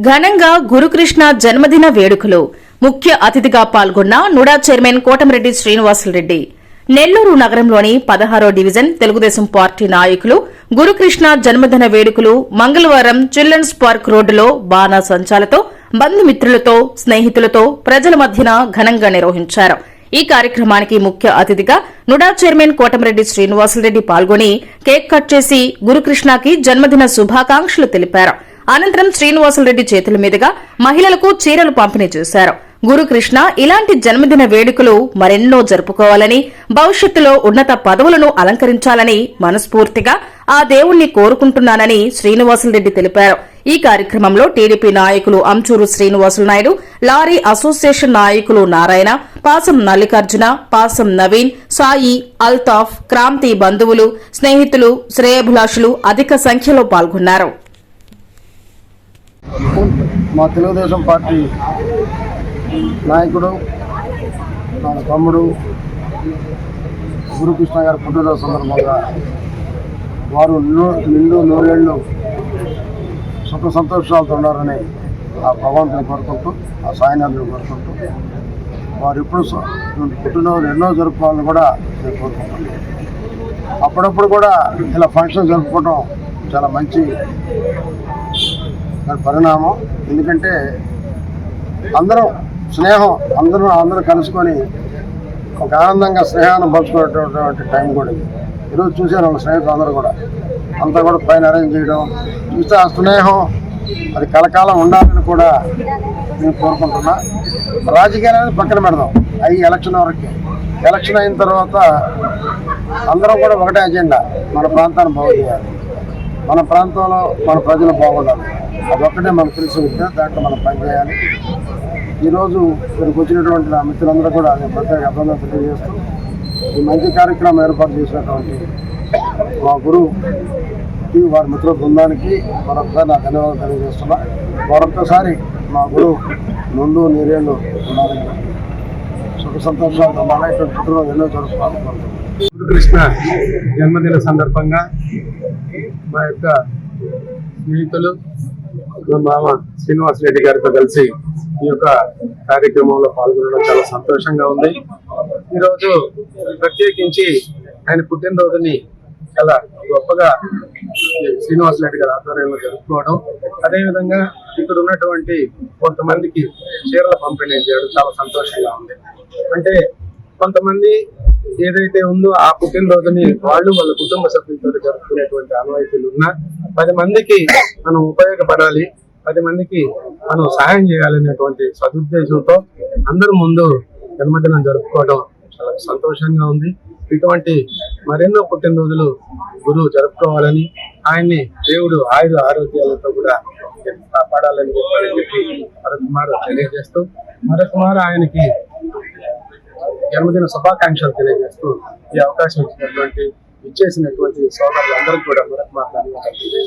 ఘనంగా గురుకృష్ణ జన్మదిన వేడుకలు. ముఖ్య అతిథిగా పాల్గొన్న నుడా చైర్మన్ కోటమిరెడ్డి శ్రీనివాసులరెడ్డి. నెల్లూరు నగరంలోని పదహారో డివిజన్ తెలుగుదేశం పార్టీ నాయకులు గురుకృష్ణ జన్మదిన వేడుకలు మంగళవారం చిల్డ్రన్స్ పార్క్ రోడ్డులో బాణా సంచాలతో బంధుమిత్రులతో స్నేహితులతో ప్రజల మధ్యన ఘనంగా నిర్వహించారు. ఈ కార్యక్రమానికి ముఖ్య అతిథిగా నుడా చైర్మన్ కోటమిరెడ్డి శ్రీనివాసులరెడ్డి పాల్గొని కేక్ కట్ చేసి గురుకృష్ణకి జన్మదిన శుభాకాంక్షలు తెలిపారు. అనంతరం శ్రీనివాసులరెడ్డి చేతుల మీదుగా మహిళలకు చీరలు పంపిణీ చేశారు. గురుకృష్ణ ఇలాంటి జన్మదిన వేడుకలు మరెన్నో జరుపుకోవాలని భవిష్యత్తులో ఉన్నత పదవులను అలంకరించాలని మనస్ఫూర్తిగా ఆ దేవుణ్ణి కోరుకుంటున్నానని శ్రీనివాసులరెడ్డి తెలిపారు. ఈ కార్యక్రమంలో టీడీపీ నాయకులు అంచూరు శ్రీనివాసులు నాయుడు లారీ అసోసియేషన్ నాయకులు నారాయణ పాసం మల్లికార్జున పాసం నవీన్ సాయి అల్తాఫ్ క్రాంతి బంధువులు స్నేహితులు శ్రేయభిలాషులు అధిక సంఖ్యలో పాల్గొన్నారు. మా తెలుగుదేశం పార్టీ నాయకుడు నా తమ్ముడు గురుకృష్ణ గారి పుట్టినరోజు సందర్భంగా వారు నిండు నూరేళ్ళు సుఖ సంతోషాలతో ఉన్నారని ఆ భగవంతుని కోరుకుంటూ ఆ సాయినాథుని కోరుకుంటూ వారు ఎప్పుడు పుట్టినరోజు ఎన్నో జరుపుకోవాలని కూడా నేను కోరుకుంటున్నాను. అప్పుడప్పుడు కూడా ఇలా ఫంక్షన్ జరుపుకోవడం చాలా మంచి దాని పరిణామం. ఎందుకంటే అందరం స్నేహం అందరూ అందరూ కలుసుకొని ఒక ఆనందంగా స్నేహాన్ని పంచుకునేటటువంటి టైం కూడా ఇది. ఈరోజు చూశాను వాళ్ళ స్నేహితులు అందరూ కూడా. అంతా కూడా పైన అరేంజ్ చేయడం. చూస్తే ఆ స్నేహం అది కలకాలం ఉండాలని కూడా నేను కోరుకుంటున్నా. రాజకీయాలు పక్కన పెడదాం. అవి ఎలక్షన్ వరకు. ఎలక్షన్ అయిన తర్వాత అందరం కూడా ఒకటే అజెండా మన ప్రాంతాన్ని బాగు చేయాలి మన ప్రాంతంలో మన ప్రజలు బాగుండాలి. అదొక్కటే మనకు తెలిసి ఉంటే దాంట్లో మనం పనిచేయాలి ఈరోజు ఇక్కడికి వచ్చినటువంటి నా మిత్రులందరూ కూడా నేను ప్రత్యేక అభినందన తెలియజేస్తూ ఈ మంచి కార్యక్రమం ఏర్పాటు చేసినటువంటి మా గురువుకి వారి మిత్రుల బృందానికి మరొకసారి నా ధన్యవాదాలు తెలియజేస్తున్నా. మరొక్కసారి మా గురువు నుండు నీరేళ్ళు ఉండాలని సుఖ సంతోషాలతో మన ఇటువంటి పుట్టినరోజు ఎన్నో జరుపుకోవాలి కృష్ణ జన్మదిన సందర్భంగా మా యొక్క స్నేహితులు మా మామ శ్రీనివాస్ రెడ్డి గారితో కలిసి ఈ యొక్క కార్యక్రమంలో పాల్గొనడం చాలా సంతోషంగా ఉంది. ఈరోజు ప్రత్యేకించి ఆయన పుట్టినరోజుని చాలా గొప్పగా శ్రీనివాస్ రెడ్డి గారి ఆధ్వర్యంలో జరుపుకోవడం అదేవిధంగా ఇక్కడ ఉన్నటువంటి కొంతమందికి చీరల పంపిణీ చేయడం చాలా సంతోషంగా ఉంది. అంటే కొంతమంది ఏదైతే ఉందో ఆ పుట్టినరోజుని వాళ్ళు వాళ్ళ కుటుంబ సభ్యులతో జరుపుకునేటువంటి ఆనవాయితీలు ఉన్నా పది మందికి మనం ఉపయోగపడాలి పది మందికి మనం సహాయం చేయాలనేటువంటి సదుద్దేశంతో అందరూ ముందు జన్మదినం జరుపుకోవడం చాలా సంతోషంగా ఉంది. ఇటువంటి మరెన్నో పుట్టినరోజులు గురువు జరుపుకోవాలని ఆయన్ని దేవుడు ఆయుర ఆరోగ్యాలతో కూడా కాపాడాలని చెప్పాలని చెప్పి మరొకమారు తెలియజేస్తూ మరొకమారు ఆయనకి జన్మదిన శుభాకాంక్షలు తెలియజేస్తూ ఈ అవకాశం ఇచ్చినటువంటి ఇచ్చేసినటువంటి సోదరులందరికీ కూడా మరొక మాట్లాడాలి